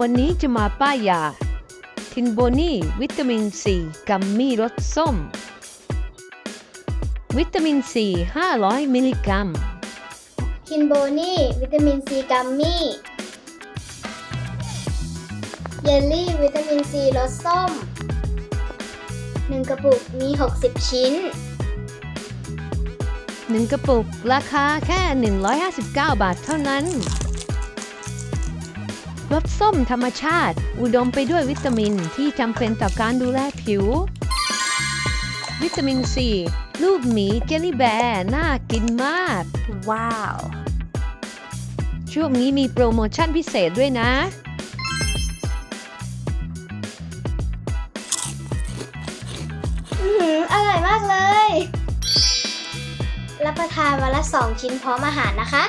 วันนี้จะมาป้ายยา ทินโบนี่วิตามินซีกัมมี่รสส้ม วิตามินซี 500 มิลลิกรัม คินโบนี่ วิตามินซีกัมมี่ เยลลี่ วิตามินซีรสส้ม 1 กระปุกมี 60 ชิ้น 1 กระปุกราคาแค่ 159 บาทเท่านั้น รสส้มธรรมชาติ อุดมไปด้วยวิตามินที่จำเป็นต่อการดูแลผิว วิตามินซีลูกหมีเจลลี่แบร์น่ากินมาก ว้าว ช่วงนี้มีโปรโมชั่นพิเศษด้วยนะ อือหืออร่อยมากเลย รับประทานวันละ 2 ชิ้นพร้อมอาหารนะคะ